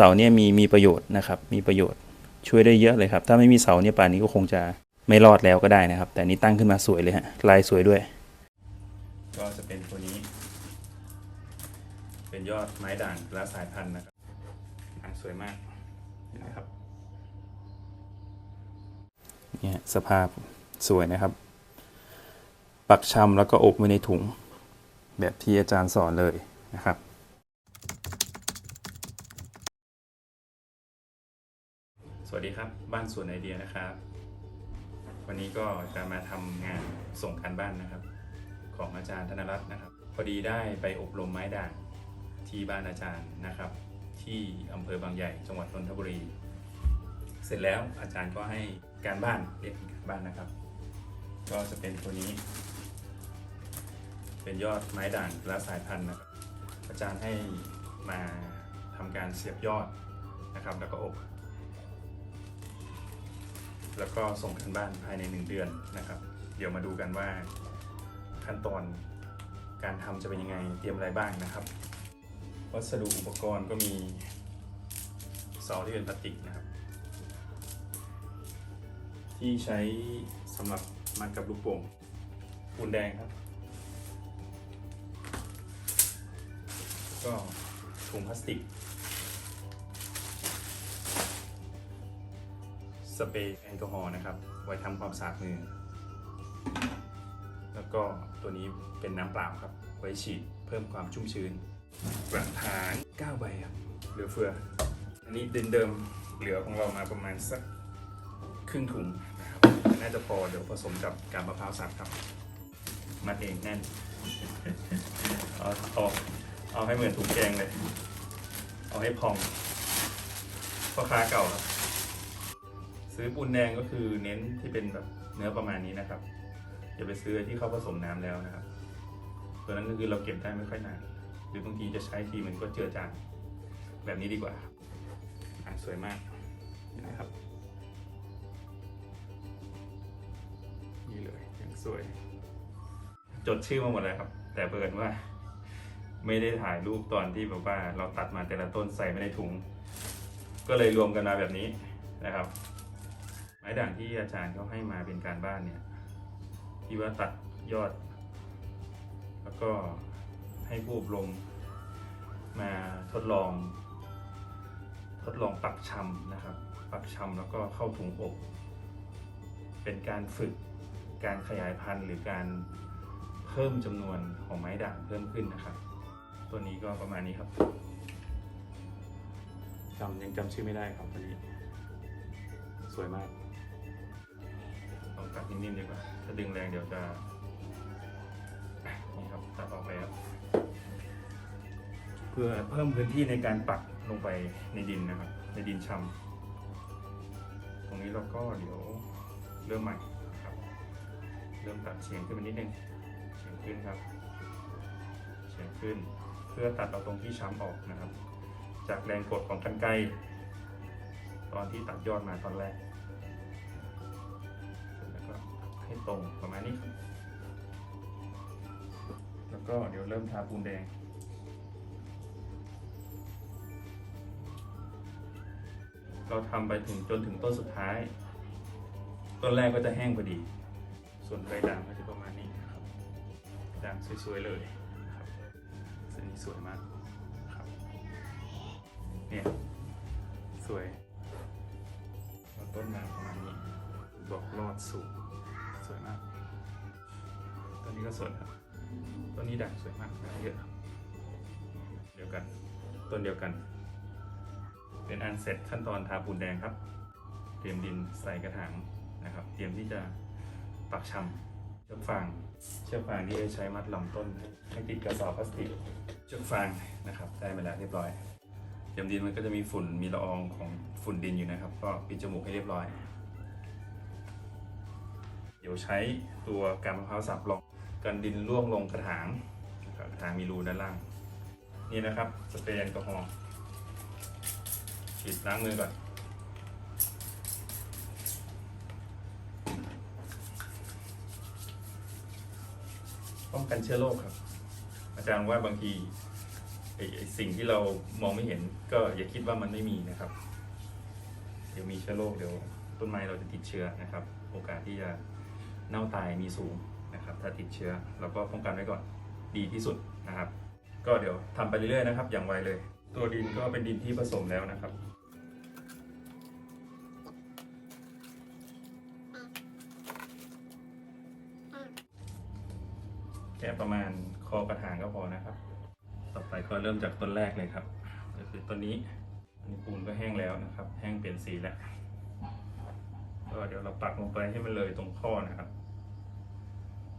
เสาเนี่ยมีมีประโยชน์นะครับมีประโยชน์ช่วยได้เยอะเลยครับ ถ้าไม่มีเสาเนี่ยป่านนี้ก็คงจะไม่รอดแล้วก็ได้นะครับ แต่อันนี้ตั้งขึ้นมาสวยเลยฮะลายสวยด้วย ก็จะเป็นตัวนี้ เป็นยอดไม้ด่างและสายพันธุ์นะครับอะสวยมากเห็นไหมครับเนี่ยสภาพสวยนะครับ ปักชำแล้วก็อบไว้ในถุง แบบที่อาจารย์สอนเลยนะครับ สวัสดีครั บ้านสวนไอเดียนะครับ วันนี้ก็จะมาทำงานส่งการบ้านนะครับ ของอาจารย์ธนรัตน์นะครับ พอดีได้ไปอบรมไม้ด่างที่บ้านอาจารย์นะครับ ที่อำเภอบางใหญ่จังหวัดนนทบุรี เสร็จแล้วอาจารย์ก็ให้การบ้านเรียกการบ้านนะครับ ก็จะเป็นตัวนี้ เป็นยอดไม้ด่างและสายพันธุ์นะครับอาจารย์ให้มาทำการเสียบยอดนะครับ แล้วก็อบ แล้วก็ส่งกันบ้านภายใน 1 เดือนนะครับ เดี๋ยวมาดูกันว่าขั้นตอนการทำจะเป็นยังไงเตรียมอะไรบ้างนะครับ วัสดุอุปกรณ์ก็มีเสาที่เป็นพลาสติกนะครับ ที่ใช้สำหรับมัดกับลูกโป่งปูนแดงครับ ก็ถุงพลาสติก สเปรย์แอลกอฮอล์นะครับ ไว้ทำความสะอาดมือ แล้วก็ตัวนี้เป็นน้ำเปล่าครับ ไว้ฉีดเพิ่มความชุ่มชื้นกระถาง9ใบครับเหลือเฟือ อันนี้เดิมๆเหลือของเรามาประมาณสักครึ่งถุงนะครับน่าจะพอเดี๋ยวผสมกับกาบมะพร้าวสับครับมัดเองแน่นเอาเอาเอาให้เหมือนถุงแกงเลย เอาให้พองพ่อค้าเก่าครับ ซื้อปูนแดงก็คือเน้นที่เป็นแบบเนื้อประมาณนี้นะครับอย่าไปซื้อที่เขาผสมน้ำแล้วนะครับ ตัวนั้นก็คือเราเก็บได้ไม่ค่อยนานหรือบางทีจะใช้ทีมันก็เจือจางแบบนี้ดีกว่าครับอะสวยมากนไหมครับนี่เลยยังสวย จดชื่อมาหมดเลยครับ แต่เบิร์นว่าไม่ได้ถ่ายรูปตอนที่แบบว่าเราตัดมาแต่ละต้นใส่ไม่ในถุง ก็เลยรวมกันมาแบบนี้นะครับ ม้ด่างที่อาจารย์เขาให้มาเป็นการบ้านเนี่ยที่ว่าตัดยอด แล้วก็ให้ผู้อบรมมาทดลอง ทดลองปักชำนะครับ ปักชำแล้วก็เข้าถุงอบ เป็นการฝึกการขยายพันธุ์หรือการเพิ่มจำนวนของไม้ด่างเพิ่มขึ้นนะครับ ตัวนี้ก็ประมาณนี้ครับจำยังจำชื่อไม่ได้ครับตัวนี้ สวยมาก ตัดนิ่มๆดีกว่า ถ้าดึงแรงเดี๋ยวจะนี่ครับตัดออกไปครับเพื่อเพิ่มพื้นที่ในการปักลงไปในดินนะครับ ในดินชำตรงนี้เราก็เดี๋ยวเริ่มใหม่ครับ เริ่มตัดเฉียงขึ้นมานิดนึงเฉียงขึ้นครับ เฉียงขึ้น เพื่อตัดเอาตรงที่ช้ำออกนะครับ จากแรงกดของกันไกตอนที่ตัดยอดมาตอนแรก ตรงประมาณนี้ครับ แล้วก็เดี๋ยวเริ่มทาปูนแดงเราทำไปถึงจนถึงต้นสุดท้าย ต้นแรกก็จะแห้งพอดี ส่วนใบด่างก็จะประมาณนี้นะครับด่างสวยๆเลยนะครับเส้นนี้สวยมากครับเนี่ยสวยต้นมาประมาณนี้ดอกรอดสูง สวยมากต้นนี้ก็สวยครับต้นนี้ด่างสวยมากด่างเยอะครับเดียวกัน ต้นเดียวกัน เป็นอันเสร็จขั้นตอนทาปูนแดงครับ เตรียมดินใส่กระถางนะครับ เตรียมที่จะปักชำเชือกฟาง เชือกฟางที่ใช้มัดลำต้นให้ติดกระสอบพลาสติก เชือกฟางนะครับได้มาแล้วเรียบร้อยเตรียมดินมันก็จะมีฝุ่นมีละอองของฝุ่นดินอยู่นะครับ ก็ปิดจมูกให้เรียบร้อย ดี๋ยวใช้ตัวกามะพร้าวสับรองกันดินร่วงลงกระถางกระถางมีรูด้านล่าง นี่นะครับสเปรย์แอลกอฮอล์ฉีดล้างมือก่อนป้องกันเชื้อโรคครับ อาจารย์ว่าบางทีไอ้สิ่งที่เรามองไม่เห็น ก็อย่าคิดว่ามันไม่มีนะครับ เดี๋ยวมีเชื้อโรคเดี๋ยวต้นไม้เราจะติดเชื้อนะครับ โอกาสที่จะ เน่าตายมีสูงนะครับถ้าติดเชื้อเราก็ป้องกันไว้ก่อนดีที่สุดนะครับ ก็เดี๋ยวทำไปเรื่อยๆนะครับ อย่างไวเลย ตัวดินก็เป็นดินที่ผสมแล้วนะครับแค่ประมาณคอกระถางก็พอนะครับ ต่อไปก็เริ่มจากต้นแรกเลยครับ ก็คือต้นนี้อันนี้ปูนก็แห้งแล้วนะครับ แห้งเปลี่ยนสีแล้ว ก็เดี๋ยวเราปักลงไปให้มันเลยตรงข้อนะครับ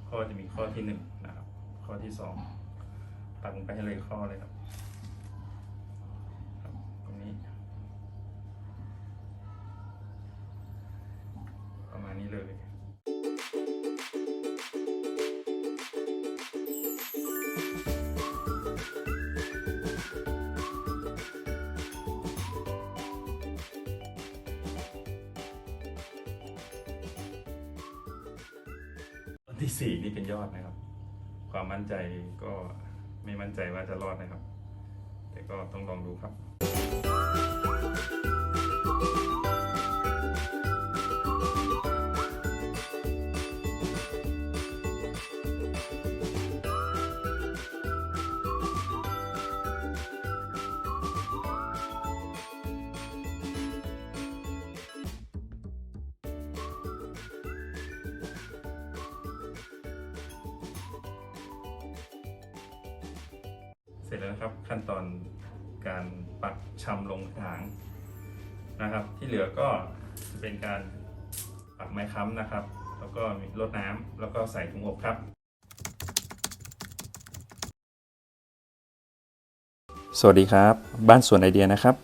ข้อจะมีข้อที่หนึ่งนะครับ ข้อที่สองปักลงไปให้เลยข้อเลยครับครับตรงนี้ ประมาณนี้เลย ที่สี่นี่เป็นยอดนะครับ ความมั่นใจก็ไม่มั่นใจว่าจะรอดนะครับ แต่ก็ต้องลองดูครับ เสร็จแล้วนะครับขั้นตอนการปักชำลงถางนะครับ ที่เหลือก็จะเป็นการปักไม้ค้ำนะครับ แล้วก็มีรดน้ำแล้วก็ใส่ถุงอบครับ สวัสดีครับ บ้านสวนไอเดียนะครับ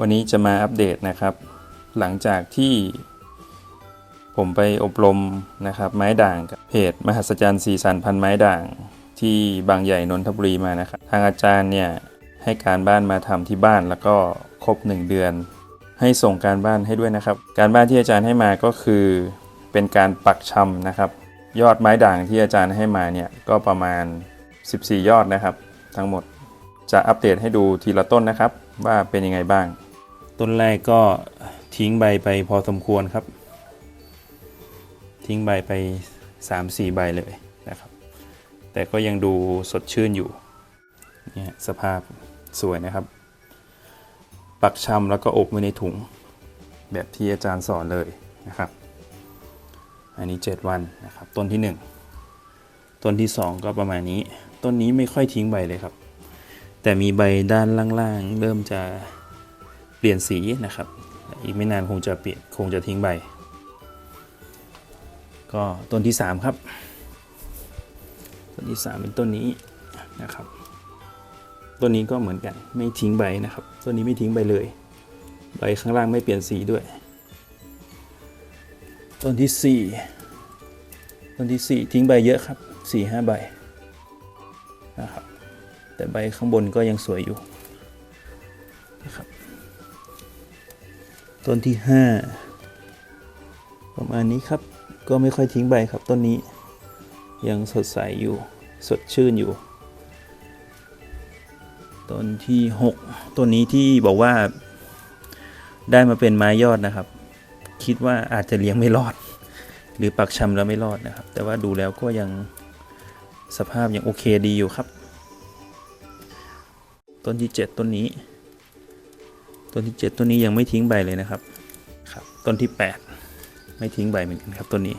วันนี้จะมาอัปเดตนะครับ หลังจากที่ผมไปอบรมนะครับไม้ด่างกับเพจมหัศจรรย์สีสันพันไม้ด่าง ที่บางใหญ่นนทบุรีมานะครับทางอาจารย์เนี่ยให้การบ้านมาทำที่บ้านแล้วก็ครบ 1 เดือน ให้ส่งการบ้านให้ด้วยนะครับ การบ้านที่อาจารย์ให้มาก็คือ เป็นการปักชำนะครับ ยอดไม้ด่างที่อาจารย์ให้มาเนี่ยก็ประมาณ 14 ยอดนะครับ ทั้งหมดจะอัปเดตให้ดูทีละต้นนะครับ ว่าเป็นยังไงบ้าง ต้นแรกก็ทิ้งใบไปพอสมควรครับ ทิ้งใบไป 3-4 ใบเลย แต่ก็ยังดูสดชื่นอยู่เนี่ยสภาพสวยนะครับ ปักชำแล้วก็อบไว้ในถุง แบบที่อาจารย์สอนเลยนะครับ อันนี้ 7 วันนะครับ ต้นที่ 1 ต้นที่ 2 ก็ประมาณนี้ ต้นนี้ไม่ค่อยทิ้งใบเลยครับ แต่มีใบด้านล่างๆ เริ่มจะเปลี่ยนสีนะครับ อีกไม่นานคงจะเปลี่ยนคงจะทิ้งใบ ก็ต้นที่ 3 ครับ ต้นที่ 3 เป็นต้นนี้นะครับต้นนี้ก็เหมือนกันไม่ทิ้งใบนะครับต้นนี้ไม่ทิ้งใบเลย ใบข้างล่างไม่เปลี่ยนสีด้วย ต้นที่ 4 ต้นที่ 4 ทิ้งใบเยอะครับ4 5ใบนะครับแต่ใบข้างบนก็ยังสวยอยู่นะครับต้นที่ 5 ประมาณนี้ครับก็ไม่ค่อยทิ้งใบครับต้นนี้ ยังสดใสอยู่ สดชื่นอยู่ ต้นที่ 6 ต้นนี้ที่บอกว่า ได้มาเป็นไม้ยอดนะครับ คิดว่าอาจจะเลี้ยงไม่รอด หรือปักชำแล้วไม่รอดนะครับ แต่ว่าดูแล้วก็ยังสภาพยังโอเคดีอยู่ครับ ต้นที่ 7 ต้นนี้ ต้นที่ 7 ต้นนี้ยังไม่ทิ้งใบเลยนะครับครับ ต้นที่ 8 ไม่ทิ้งใบเหมือนกันครับต้นนี้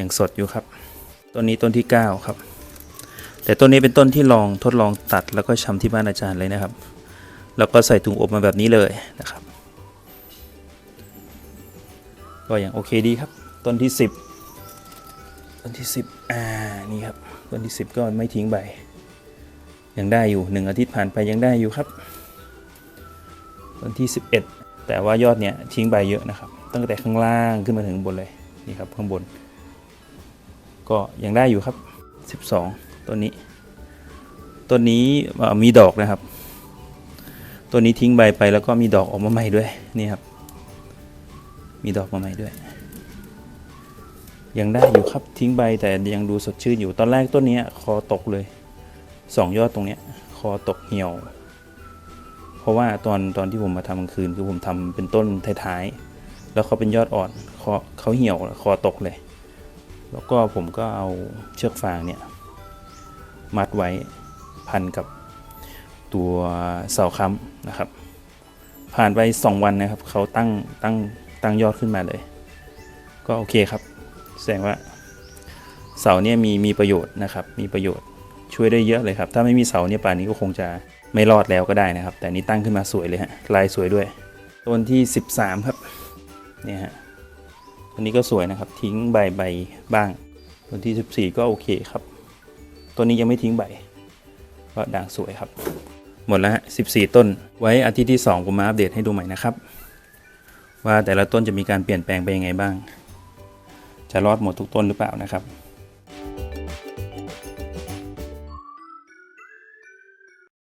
ยังสดอยู่ครับ ต้นนี้ต้นที่ 9 ครับ แต่ต้นนี้เป็นต้นที่ลองทดลองตัดแล้วก็ชำที่บ้านอาจารย์เลยนะครับ แล้วก็ใส่ถุงอบมาแบบนี้เลยนะครับ ก็ยังโอเคดีครับ ต้นที่ 10 ต้นที่ 10อ่านี่ครับต้นที่ 10 ก็ไม่ทิ้งใบ ยังได้อยู่ 1 อาทิตย์ผ่านไปยังได้อยู่ครับ ต้นที่ 11 แต่ว่ายอดเนี้ยทิ้งใบเยอะนะครับ ตั้งแต่ข้างล่างขึ้นมาถึงบนเลยนี่ครับข้างบน ก็ยังได้อยู่ครับ 12ต้นนี้ต้นนี้มีดอกนะครับต้นนี้ทิ้งใบไปแล้วก็มีดอกออกมาใหม่ด้วยนี่ครับ มีดอกมาใหม่ด้วย ยังได้อยู่ครับทิ้งใบแต่ยังดูสดชื่นอยู่ตอนแรกต้นนี้คอตกเลยสองยอดตรงเนี้ยคอตกเหี่ยว เพราะว่าตอนตอนที่ผมมาทำกลางคืนคือผมทำเป็นต้นท้ายๆแล้วเขาเป็นยอดอ่อนคอเขาเหี่ยวคอตกเลย แล้วก็ผมก็เอาเชือกฟางเนี่ยมัดไว้พันกับตัวเสาค้ำนะครับ ผ่านไป 2 วันนะครับเขาตั้งตั้งตั้งยอดขึ้นมาเลย ก็โอเคครับ แสดงว่าเสาเนี่ยมีมีประโยชน์นะครับ มีประโยชน์ช่วยได้เยอะเลยครับ ถ้าไม่มีเสาเนี่ยป่านนี้ก็คงจะไม่รอดแล้วก็ได้นะครับ แต่นนี้ตั้งขึ้นมาสวยเลยฮะลายสวยด้วย ต้นที่ 13 ครับเนี่ยฮะ อันนี้ก็สวยนะครับทิ้งใบใบบ้างต้นที่ 14 ก็โอเคครับต้นนี้ยังไม่ทิ้งใบ ก็ด่างสวยครับ หมดแล้วฮะ14 ต้น ไว้อาทิตย์ที่ 2 ผมมาอัปเดตให้ดูใหม่นะครับ ว่าแต่ละต้นจะมีการเปลี่ยนแปลงไปยังไงบ้าง จะรอดหมดทุกต้นหรือเปล่านะครับ